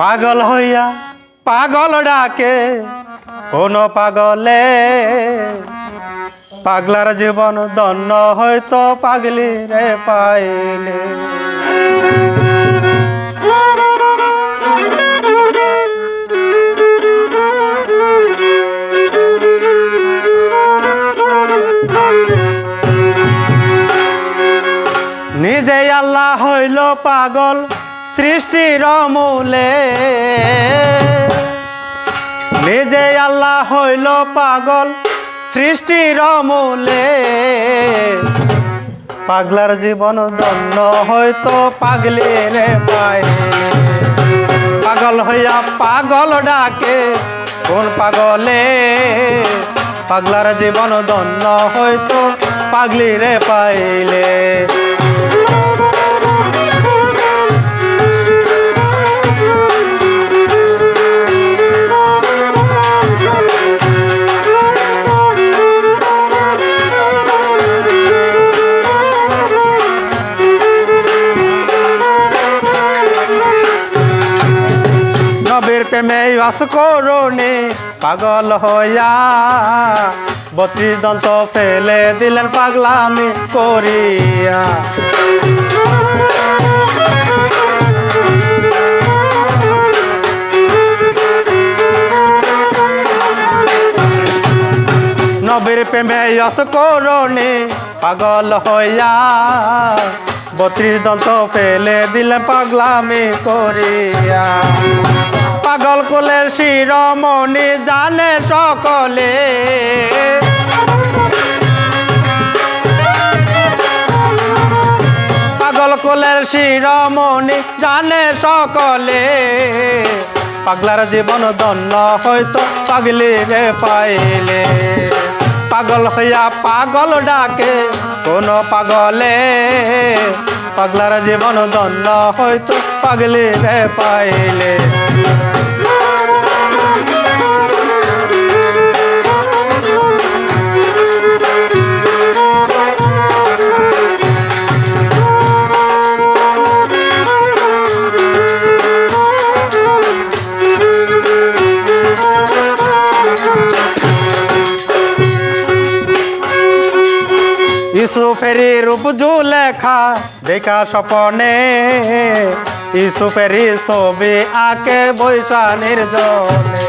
পাগল হইয়া পাগল ডাকে, কোন পাগলে। পাগলার জীবন দন্ন হয়তো পাগলি রে পাইলে। নিজে আল্লাহ হইল পাগল। সৃষ্টির মূলে নিজে আল্লাহ হইল পাগল সৃষ্টির মূলে পাগলার জীবন দন্য হয়তো পাগলে রে পাইলে পাগল হইয়া পাগল ডাকে, কোন পাগলে? পাগলার জীবন দন্য হয়তো পাগলি রে পাইলে। প্রেমে বাস করুনি, পাগল হইয়া। বত্রিশ দন্ত ফেলে দিলেন পাগলামি করিয়া। নবীর প্রেমে যশ করুনি, পাগল হইয়া। বত্রিশ দন্ত ফেলে দিলে পাগলামি করিয়া। পাগল কুলের শিরমণি জানে সকলে। পাগল কুলের শিরমণি জানে সকলে। পাগলার জীবন দন্ন হয়তো পাগলি রে পাইলে। পাগল হইয়া পাগল ডাকে কোন পাগলে। পাগলার জীবন বনদন্ড হয়তো পাগলি রে পাইলে। ইসুফেরি রূপ লেখা দেখা স্বপনে। ইসুফেরি ছবি আঁকে বৈশা নির্জনে।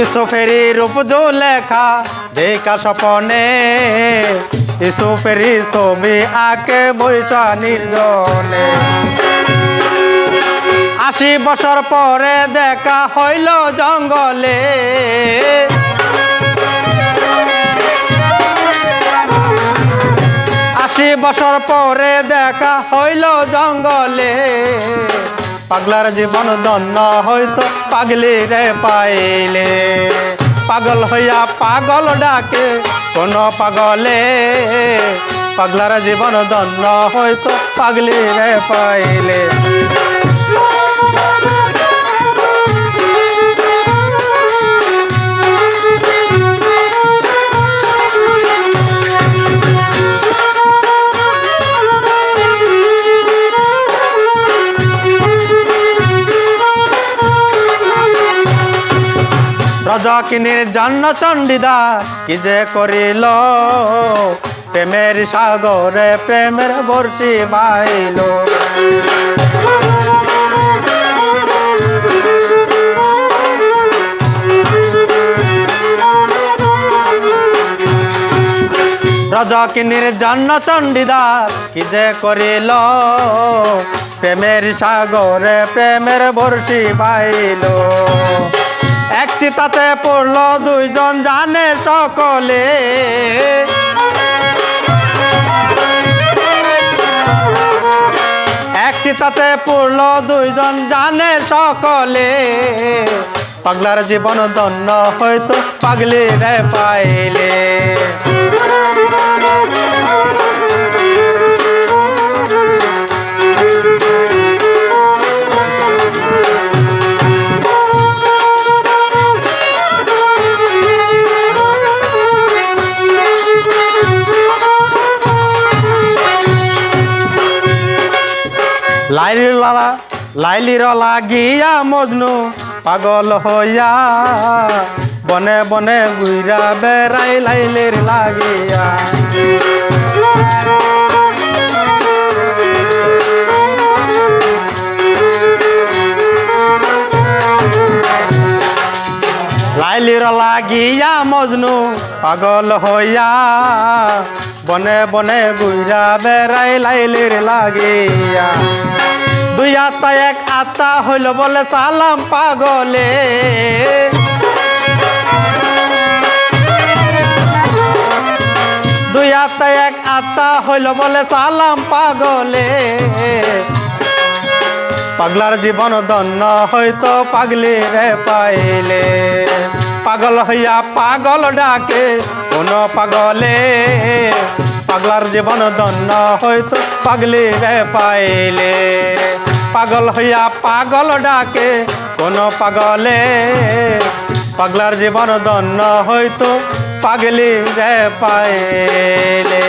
ইসুফেরি রূপ লেখা দেখা স্বপনে। ইসুফেরি ছবি আঁকে বৈশা নির্জনে। আশি বছর পরে দেখা হইল জঙ্গলে। আশি বছর পরে দেখা হইল জঙ্গলে। পাগলার জীবন দন্ন হয়তো পাগলি রে পাইলে। পাগল হইয়া পাগল ডাকে কোন পাগলে। পাগলার জীবন দন্ন হয়তো পাগলি রে পাইলে। রাজা কিনে জান্ন চণ্ডীদা কি যে করিল? প্রেমের সাগরে প্রেমের বর্ষি বাইল। রাজা কিনির জান্ন চণ্ডীদার কি যে করিল? প্রেমের সাগরে প্রেমের বর্ষি বাইল। এক চিতাতে পড়ল দুইজন জানে সকলে। এক চিতাতে পড়ল দুইজন জানে সকলে। পাগলার জীবন ধন্য হয়তো পাগলি রে পাইলে। লাইলির লালা, লাইলির লাগিয়া মজনু পাগল হইয়া। বনে বনে গুইরা বেড়াই লাইলির লাগিয়া। লাইলির লাগিয়া মজনু পাগল হইয়া। বনে বনে গুইরা বেড়াই লাইলির লাগিয়া। দুই আত্মা, এক আত্মা হইল বলে সালাম পাগলে। দুই আত্মা, এক আত্মা হইল বলে সালাম পাগলে। পাগলার জীবন দন্ন হয়তো পাগলি রে পাইলে। পাগল হইয়া পাগল ডাকে, কোন পাগলে পাগলার জীবন দন্ন হয়তো পাগলি পাইলে। পাগল হইয়া পাগল ডাকে কোন পাগলে। পাগলার জীবন দন্ন হয়তো পাগলি পাইলে।